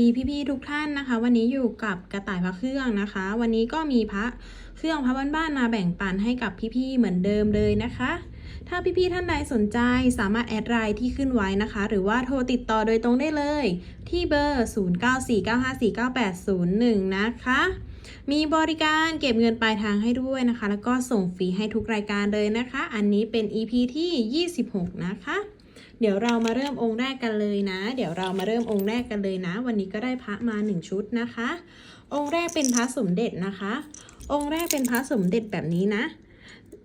ดีพี่ๆทุกท่านนะคะ วันนี้อยู่กับกระต่ายพระเครื่องนะคะ วันนี้ก็มีพระเครื่องพระบ้านๆมาแบ่งปันให้กับพี่ๆเหมือนเดิมเลยนะคะ ถ้าพี่ๆท่านใดสนใจสามารถแอดไลน์ที่ขึ้นไว้นะคะ หรือว่าโทรติดต่อโดยตรงได้เลย ที่เบอร์ 0949549801 นะคะ มีบริการเก็บเงินปลายทางให้ด้วยนะคะ แล้วก็ส่งฟรีให้ทุกรายการเลยนะคะ อันนี้เป็น EP ที่ 26 นะคะ เดี๋ยวเรามาเริ่มองค์แรกกันเลยนะ เดี๋ยวเรามาเริ่มองค์แรกกันเลยนะ วันนี้ก็ได้พระมาหนึ่งชุดนะคะ องค์แรกเป็นพระสมเด็จนะคะ องค์แรกเป็นพระสมเด็จแบบนี้นะ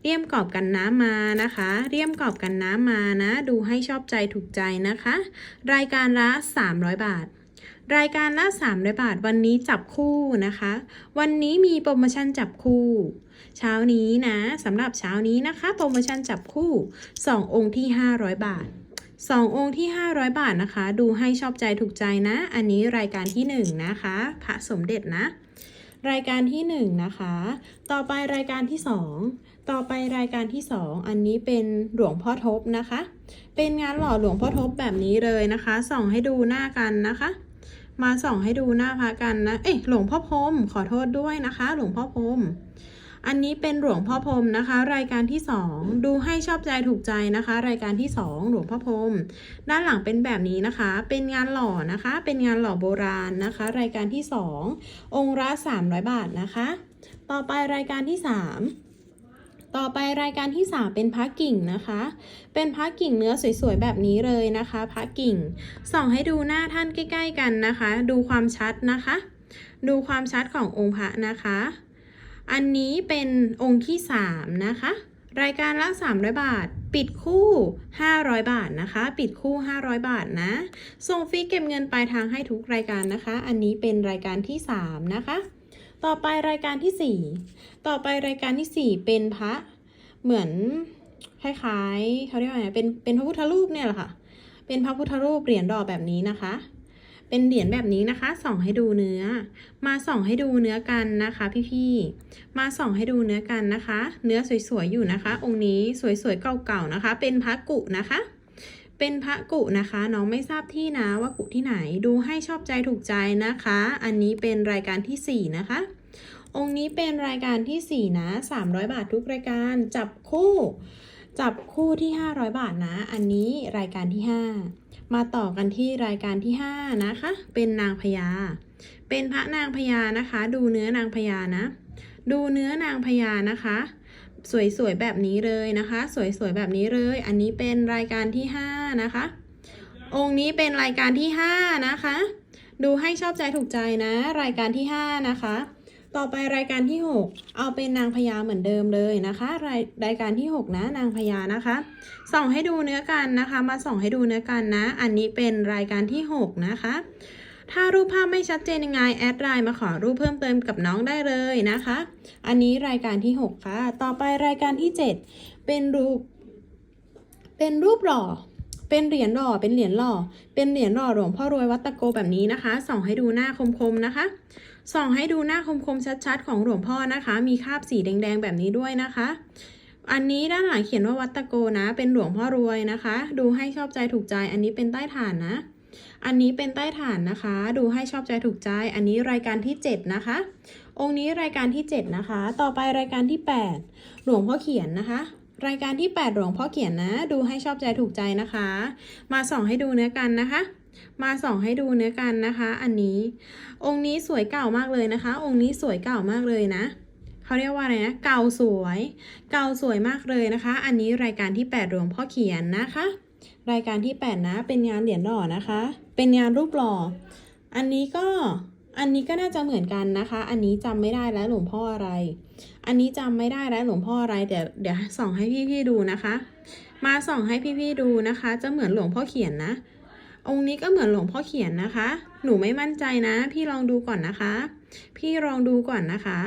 เรียมกรอบกันน้ำมานะคะ เรียมกรอบกันน้ำมานะ ดูให้ชอบใจถูกใจนะคะ รายการละ 300 บาท รายการละ 300 บาท วันนี้จับคู่นะคะ วันนี้มีโปรโมชั่นจับคู่ เช้านี้นะสำหรับเช้านี้นะคะ โปรโมชั่นจับคู่ 2 องค์ที่ 500 บาท 2 องค์ที่ 500 บาทนะคะ ดูให้ชอบใจถูกใจนะ อันนี้รายการที่ 1 นะคะ พระสมเด็จนะ รายการที่ 1 นะคะ ต่อไปรายการที่ 2 ต่อไปรายการที่ 2 อันนี้เป็นหลวงพ่อทบนะคะ เป็นงานหล่อหลวงพ่อทบแบบนี้เลยนะคะ ส่องให้ดูหน้ากันนะคะ มาส่องให้ดูหน้าพระกันนะ เอ๊ะหลวงพ่อพรมขอโทษด้วยนะคะ หลวงพ่อพรม อันนี้เป็นหลวงพ่อพรมนะคะ รายการที่ 2 ดูให้ชอบใจถูกใจนะคะ รายการที่ 2 หลวงพ่อพรมด้านหลังเป็นแบบนี้นะคะ เป็นงานหล่อนะคะ เป็นงานหล่อโบราณนะคะ รายการที่ 2 องค์ละ300 บาทนะคะ ต่อไปรายการที่ 3ต่อไปรายการที่ 3 เป็นพระกิ่งนะคะ เป็นพระกิ่งเนื้อสวยๆแบบนี้เลยนะคะพระกิ่ง ส่องให้ดูหน้าท่านใกล้ ๆ กันนะคะ ดูความชัดนะคะ ดูความชัดขององค์พระนะคะ อันนี้เป็นองค์ที่ 3 นะคะ รายการละ 300 บาท ปิดคู่ 500 บาทนะคะ ปิดคู่ 500 บาทนะ ส่งฟรีเก็บเงินปลายทางให้ทุกรายการนะคะ อันนี้เป็นรายการที่ 3 นะคะ ต่อไปรายการที่ 4 ต่อไปรายการที่ 4 เป็นพระเหมือนคล้ายๆเขาเรียกว่าไงเป็นเป็นพระพุทธรูปเนี่ยแหละค่ะ เป็นพระพุทธรูปเหรียญดอกแบบนี้นะคะ เป็นเหรียญแบบนี้นะคะส่องให้ดูเนื้อ มาส่องให้ดูเนื้อกันนะคะ พี่ๆ มาส่องให้ดูเนื้อกันนะคะ เนื้อสวยๆอยู่นะคะ องค์นี้สวยๆเก่าๆนะคะ เป็นพระกุนะคะ เป็นพระกุนะคะ น้องไม่ทราบที่นะว่ากุที่ไหน ดูให้ชอบใจถูกใจนะคะ อันนี้เป็นรายการที่ 4 นะคะ องค์นี้เป็นรายการที่ 4 นะ 300 บาททุกรายการจับคู่ จับคู่ที่ 500 บาทนะ อันนี้รายการที่ 5 มาต่อกันที่รายการที่ 5 นะคะ เป็นนางพญา เป็นพระนางพญานะคะ ดูเนื้อนางพญานะ ดูเนื้อนางพญานะคะ สวยๆแบบนี้เลยนะคะ สวยๆแบบนี้เลย อันนี้เป็นรายการที่ 5 นะคะ องค์นี้เป็นรายการที่ 5 นะคะ ดูให้ชอบใจถูกใจนะ รายการที่ 5 นะคะ ต่อไปรายการที่ 6 เอาเป็นนางพญาเหมือนเดิมเลยนะคะ รายรายการที่ 6 นะนางพญานะคะ ส่องให้ดูเนื้อกันนะคะ มาส่องให้ดูเนื้อกันนะ อันนี้เป็นรายการที่ 6 นะคะ ถ้ารูปภาพไม่ชัดเจนยังไงแอดไลน์มาขอรูปเพิ่มเติมกับน้องได้เลยนะคะ อันนี้รายการที่ 6 ค่ะ ต่อไปรายการที่ 7 เป็นรูป เป็นรูปหล่อเป็นเหรียญหล่อ เป็นเหรียญหล่อ เป็นเหรียญหล่อหลวงพ่อรวยวัดตะโกแบบนี้นะคะ ส่องให้ดูหน้าคมๆนะคะ ส่องให้ดูหน้าคมๆชัดๆ ของหลวงพ่อนะคะ มีคราบสีแดงๆแบบนี้ด้วยนะคะ อันนี้ด้านหลังเขียนว่าวัตโกนะ เป็นหลวงพ่อรวยนะคะ ดูให้ชอบใจถูกใจ อันนี้เป็นใต้ฐานนะ อันนี้เป็นใต้ฐานนะคะ ดูให้ชอบใจถูกใจ อันนี้รายการที่ 7 นะคะ องค์นี้รายการที่ 7 นะคะ ต่อไปรายการที่ 8 หลวงพ่อเขียนนะคะรายการที่ 8 หลวงพ่อเขียนนะ ดูให้ชอบใจถูกใจนะคะ มาส่องให้ดูเนื้อกันนะคะ มาส่องให้ดูเนื้อกันนะคะ อันนี้ องค์นี้สวยเก่ามากเลยนะคะ องค์นี้สวยเก่ามากเลยนะเขาเรียกว่าอะไรนะ เก่าสวย เก่าสวยมากเลยนะคะ อันนี้รายการที่8หลวงพ่อเขียนนะคะ รายการที่ 8 นะ เป็นงานเหรียญหล่อนะคะ เป็นงานรูปหล่อ อันนี้ก็ อันนี้ก็น่าจะเหมือนกันนะคะ อันนี้จำไม่ได้แล้วหลวงพ่ออะไร อันนี้จำไม่ได้แล้วหลวงพ่ออะไร เดี๋ยวเดี๋ยวส่องให้พี่ๆดูนะคะ มาส่องให้พี่ๆดูนะคะ จะเหมือนหลวงพ่อเขียนนะ องค์นี้ก็เหมือนหลวงพ่อเขียนนะคะ หนูไม่มั่นใจนะ พี่ลองดูก่อนนะคะ พี่ลองดูก่อนนะคะ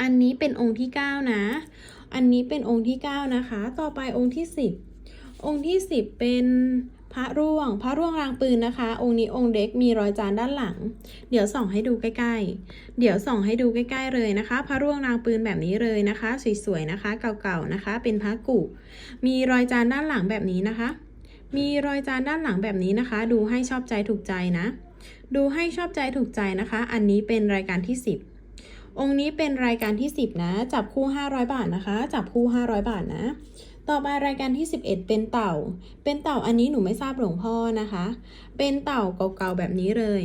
อันนี้เป็นองค์ที่ 9 นะ อันนี้เป็นองค์ที่ 9 นะคะ ต่อไปองค์ที่ 10 องค์ที่ 10 เป็นพระร่วง พระร่วงรางปืนนะคะ องค์นี้องค์เด็กมีรอยจานด้านหลัง เดี๋ยวส่องให้ดูใกล้ๆ เดี๋ยวส่องให้ดูใกล้ๆเลยนะคะ พระร่วงรางปืนแบบนี้เลยนะคะ สวยๆนะคะ เก่าๆนะคะ เป็นพระกุ มีรอยจานด้านหลังแบบนี้นะคะ มีรอยจานด้านหลังแบบนี้นะคะ ดูให้ชอบใจถูกใจนะ ดูให้ชอบใจถูกใจนะคะ อันนี้เป็นรายการที่ 10 องค์นี้เป็นรายการที่ 10 นะ จับคู่ 500 บาทนะคะ จับคู่ 500 บาทนะ ต่อไปรายการที่ 11 เป็นเต่า เป็นเต่าอันนี้หนูไม่ทราบหลวงพ่อนะคะ เป็นเต่าเก่าๆแบบนี้เลย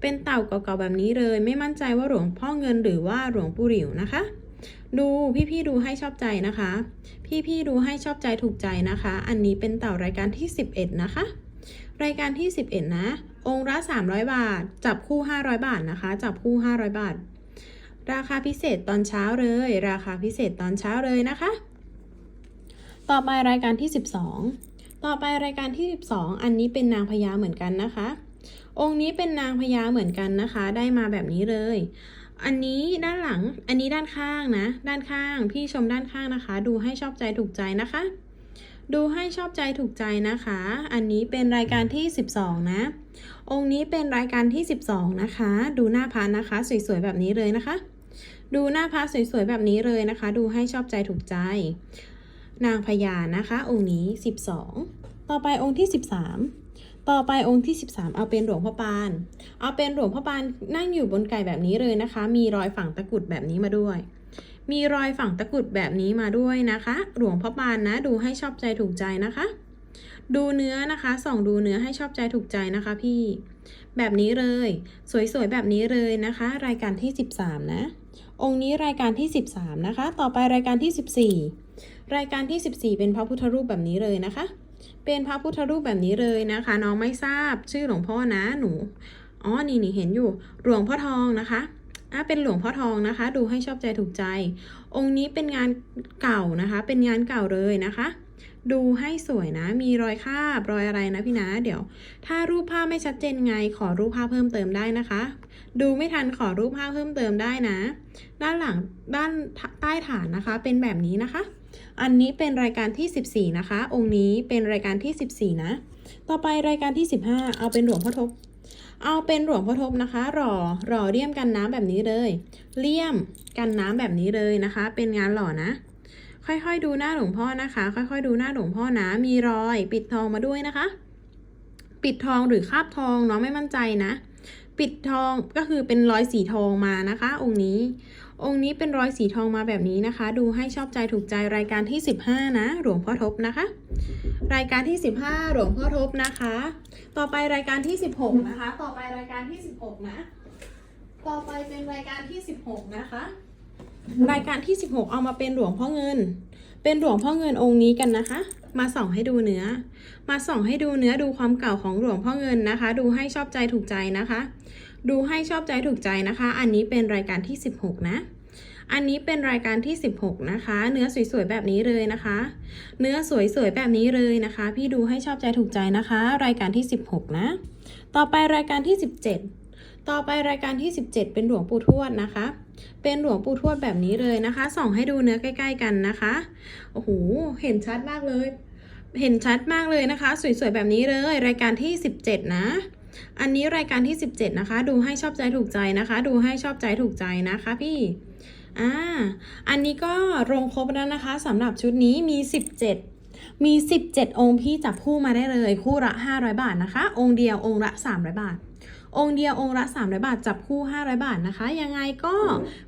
เป็นเต่าเก่าๆแบบนี้เลย ไม่มั่นใจว่าหลวงพ่อเงินหรือว่าหลวงปู่หลิวนะคะ ดูพี่ๆดูให้ชอบใจนะคะ พี่ๆดูให้ชอบใจถูกใจนะคะ อันนี้เป็นเต่ารายการที่ 11 นะคะ รายการที่ 11 นะ องค์ละ300 บาท จับคู่ 500 บาทนะคะ จับคู่ 500 บาท ราคาพิเศษตอนเช้าเลย ราคาพิเศษตอนเช้าเลยนะคะ ต่อไปรายการที่ 12 ต่อไปรายการที่ 12 อันนี้เป็นนางพญาเหมือนกันนะคะองค์นี้เป็นนางพญาเหมือนกันนะคะ ได้มาแบบนี้เลย อันนี้ด้านหลัง อันนี้ด้านข้างนะ ด้านข้าง พี่ชมด้านข้างนะคะ ดูให้ชอบใจถูกใจนะคะ ดูให้ชอบใจถูกใจนะคะ อันนี้เป็นรายการที่ 12 นะ องค์นี้เป็นรายการที่ 12 นะคะ ดูหน้าพระนะคะ สวยๆแบบนี้เลยนะคะ ดูหน้าพระสวยๆแบบนี้เลยนะคะ ดูให้ชอบใจถูกใจ นางพญานะคะ องค์นี้ 12 ต่อไปองค์ที่ 13ต่อไปองค์ที่ 13 เอาเป็นหลวงพ่อปาน เอาเป็นหลวงพ่อปานนั่งอยู่บนไก่แบบนี้เลยนะคะ มีรอยฝังตะกุดแบบนี้มาด้วย มีรอยฝังตะกุดแบบนี้มาด้วยนะคะ หลวงพ่อปานนะ ดูให้ชอบใจถูกใจนะคะ ดูเนื้อนะคะ ส่องดูเนื้อให้ชอบใจถูกใจนะคะพี่ แบบนี้เลย สวยๆแบบนี้เลยนะคะ รายการที่ 13 นะ องค์นี้รายการที่ 13 นะคะ ต่อไปรายการที่ 14 รายการที่ 14 เป็นพระพุทธรูปแบบนี้เลยนะคะ เป็นพระพุทธรูปแบบนี้เลยนะคะ น้องไม่ทราบชื่อหลวงพ่อนะหนู อ๋อ นี่นี่เห็นอยู่ หลวงพ่อทองนะคะอะเป็นหลวงพ่อทองนะคะ ดูให้ชอบใจถูกใจ องค์นี้เป็นงานเก่านะคะ เป็นงานเก่าเลยนะคะ ดูให้สวยนะ มีรอยคาบรอยอะไรนะพี่นะ เดี๋ยว ถ้ารูปภาพไม่ชัดเจนไง ขอรูปภาพเพิ่มเติมได้นะคะ ดูไม่ทันขอรูปภาพเพิ่มเติมได้นะ ด้านหลังด้านใต้ฐานนะคะ เป็นแบบนี้นะคะ อันนี้เป็นรายการที่ 14 นะคะ องค์นี้เป็นรายการที่ 14 นะ ต่อไปรายการที่ 15 เอาเป็นหลวงพ่อทบ เอาเป็นหลวงพ่อทบนะคะ หล่อหล่อเลี่ยมกันน้ำแบบนี้เลย เลี่ยมกันน้ำแบบนี้เลยนะคะ เป็นงานหล่อนะ ค่อยๆดูหน้าหลวงพ่อนะคะ ค่อยๆดูหน้าหลวงพ่อนะ มีรอยปิดทองมาด้วยนะคะ ปิดทองหรือคาบทองน้องไม่มั่นใจนะ ปิดทองก็คือเป็นรอยสีทองมานะคะ องค์นี้ องค์นี้เป็นรอยสีทองมาแบบนี้นะคะ ดูให้ชอบใจถูกใจรายการที่ 15 นะ หลวงพ่อทบนะคะ รายการที่ 15 หลวงพ่อทบนะคะ ต่อไปรายการที่ 16 นะคะ ต่อไปรายการที่ 16 นะ ต่อไปเป็นรายการที่ 16 นะคะ รายการที่ 16 เอามาเป็นหลวงพ่อเงิน เป็นหลวงพ่อเงินองค์นี้กันนะคะ มาส่องให้ดูเนื้อ มาส่องให้ดูเนื้อดูความเก่าของหลวงพ่อเงินนะคะ ดูให้ชอบใจถูกใจนะคะ ดูให้ชอบใจถูกใจนะคะ อันนี้เป็นรายการที่ 16 นะ อันนี้เป็นรายการที่ 16 นะคะ เนื้อสวยๆแบบนี้เลยนะคะ เนื้อสวยๆแบบนี้เลยนะคะ พี่ดูให้ชอบใจถูกใจนะคะ รายการที่ 16 นะ ต่อไปรายการที่ 17 ต่อไปรายการที่ 17 เป็นหลวงปู่ทวดนะคะ เป็นหลวงปู่ทวดแบบนี้เลยนะคะ ส่องให้ดูเนื้อใกล้ ๆ กันนะคะ โอ้โห เห็นชัดมากเลย เห็นชัดมากเลยนะคะ สวยๆแบบนี้เลย รายการที่ 17 นะ อันนี้รายการที่ 17 นะคะ ดูให้ชอบใจถูกใจนะคะ ดูให้ชอบใจถูกใจนะคะพี่อ่าอันนี้ก็ลงครบแล้วนะคะสำหรับชุดนี้มี 17มี 17 องค์พี่จับคู่มาได้เลย คู่ละ 500 บาทนะคะ องค์เดียวองค์ละ 300 บาท องค์เดียวองค์ละ 300 บาท จับคู่ 500 บาทนะคะ ยังไงก็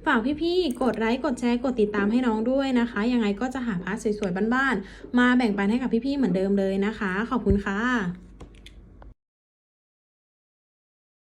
ฝากพี่ๆ กดไลค์ กดแชร์ กดติดตามให้น้องด้วยนะคะ ยังไงก็จะหาพาร์ทสวยๆ บ้านๆ มาแบ่งปันให้กับพี่ๆ เหมือนเดิมเลยนะคะ ขอบคุณค่ะ